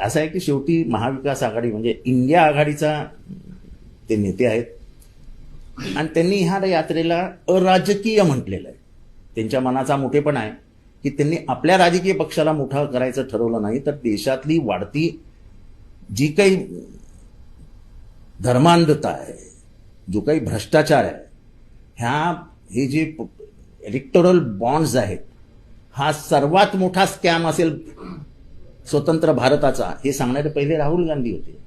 असं आहे की शेवटी महाविकास आघाडी म्हणजे इंडिया आघाडीचा ते नेते आहेत. आणि त्यांनी ह्या यात्रेला अराजकीय म्हटलेलं आहे. त्यांच्या मनाचा मोठेपणा आहे की त्यांनी आपल्या राजकीय पक्षाला मोठा करायचं ठरवलं नाही तर देशातली वाढती जी काही धर्मांधता आहे जो काही भ्रष्टाचार आहे ह्या हे जे इलेक्टोरल बॉन्ड्स आहेत हा सर्वात मोठा स्कॅम असेल स्वतंत्र भारताचा हे सांगणारे पहिले राहुल गांधी होते.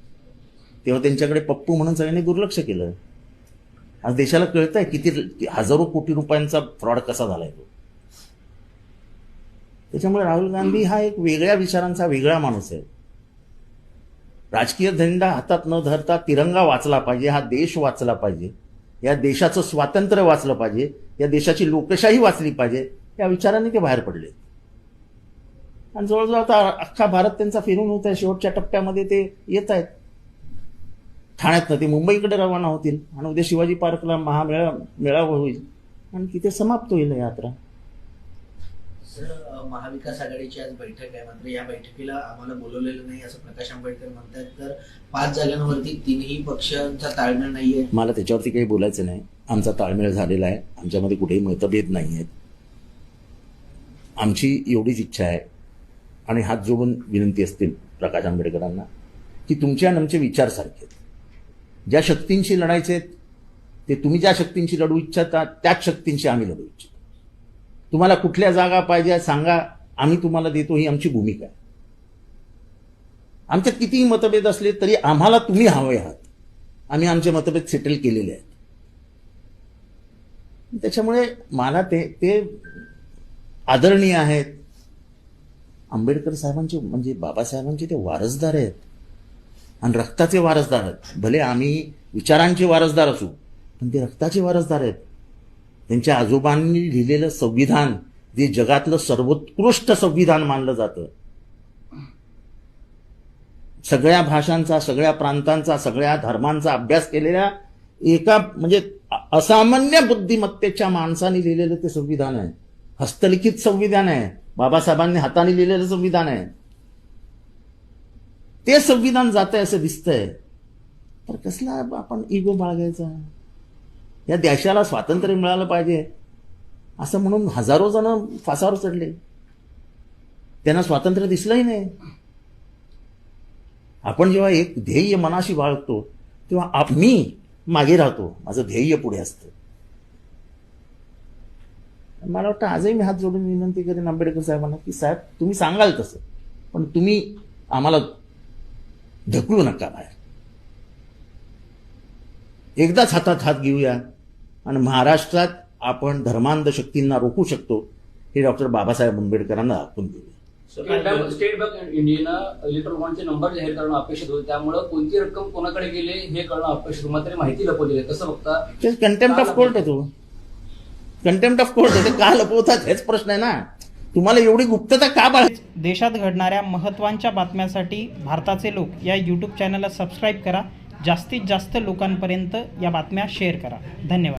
तेव्हा त्यांच्याकडे पप्पू म्हणून सगळ्यांनी दुर्लक्ष केलं. आज देशाला कळत आहे किती हजारो कोटी रुपयांचा फ्रॉड कसा झालाय तो. त्याच्यामुळे राहुल गांधी हा एक वेगळ्या विचारांचा वेगळा माणूस आहे. राजकीय झेंडा हातात न धरता तिरंगा वाचला पाहिजे हा देश वाचला पाहिजे. या देशाचं स्वातंत्र्य वाचलं पाहिजे या देशाची लोकशाही वाचली पाहिजे. या विचाराने ते बाहेर पडले. आणि जवळजवळ आता अख्खा भारत त्यांचा फिरून होत आहे. शेवटच्या टप्प्यामध्ये ते येत आहेत. ठाण्यातनं ते मुंबईकडे रवाना होतील. आणि उद्या शिवाजी पार्कला महामेळा मेळावा होईल. आणि तिथे समाप्त होईल यात्रा. सर महाविकास आघाडीची आज बैठक आहे. मात्र या बैठकीला आम्हाला बोलवलेलं नाही असं प्रकाश आंबेडकर म्हणतात. तर पाच जागांवरती तीनही पक्षांचा ताळमेळ नाहीये. मला त्याच्यावरती काही बोलायचं नाही. आमचा ताळमेळ झालेला आहे. आमच्यामध्ये कुठेही मतभेद नाही आहेत आमची एवढीच इच्छा आहे. आणि हात जोडून विनंती असतील प्रकाश आंबेडकरांना की तुमचे आणि आमचे विचार सारखे आहेत. ज्या शक्तींशी लढायचे आहेत ते तुम्ही ज्या शक्तींशी लढू इच्छिता त्याच शक्तींशी आम्ही लढू इच्छितो. तुम्हाला कुठल्या जागा पाहिजे सांगा आम्ही तुम्हाला देतो ही आमची भूमिका आहे. आमच्यात कितीही मतभेद असले तरी आम्हाला तुम्ही हवे आहात. आम्ही आमचे मतभेद सेटल केलेले आहेत. त्याच्यामुळे मला ते ते आदरणीय आहेत. आंबेडकर साहेबांचे म्हणजे बाबासाहेबांचे ते वारसदार आहेत. आणि रक्ताचे वारसदार आहेत. भले आम्ही विचारांचे वारसदार असू पण ते रक्ताचे वारसदार आहेत. त्यांच्या आजोबांनी लिहिलेलं संविधान जे जगातलं सर्वोत्कृष्ट संविधान मानलं जातं. सगळ्या भाषांचा सगळ्या प्रांतांचा सगळ्या धर्मांचा अभ्यास केलेल्या एका म्हणजे असामान्य बुद्धिमत्तेच्या माणसाने लिहिलेलं ते संविधान आहे. हस्तलिखित संविधान आहे. बाबासाहेबांनी हाताने लिहिलेलं संविधान आहे. ते संविधान जात आहे असं दिसतंय. तर कसला आपण इगो बाळगायचा? या देशाला स्वातंत्र्य मिळालं पाहिजे. असं म्हणून हजारो जण फासावर चढले. त्यांना स्वातंत्र्य दिसलंही नाही. आपण जेव्हा एक ध्येय मनाशी बाळगतो तेव्हा मी मागे राहतो. माझं ध्येय पुढे असतं. मला वाटतं आजही मी हात जोडून विनंती करेन आंबेडकर साहेबांना की साहेब तुम्ही सांगाल तसं पण तुम्ही आम्हाला ढकलू नका बाहेर. एकदाच हातात हात घेऊया आणि महाराष्ट्रात आपण धर्मांध शक्तींना रोखू शकतो हे डॉक्टर बाबासाहेब आंबेडकरांना दाखवून देऊया स्टेट बँक स्टेट बँक इंडियानं इलेक्ट्रॉनिक बॉन्डचे नंबर जाहीर करणं अपेक्षित होतं. त्यामुळं कोणती रक्कम कोणाकडे गेली हे कळणं अपेक्षित होतं? मात्र माहिती लपवली आहे. कसं बघता? कंटेम्प्ट ऑफ कोर्ट आहे तो. कंटेम्प्ट ऑफ कोर्ट ते का लपवतात हेच प्रश्न आहे ना. तुम्हाला एवढी गुप्तता का बाळ देशात घडणाऱ्या महत्त्वांच्या बातम्यांसाठी भारताचे लोक या यूट्यूब चॅनलला सबस्क्राईब करा. जास्तीत जास्त लोकांपर्यंत या बातम्या शेअर करा. धन्यवाद.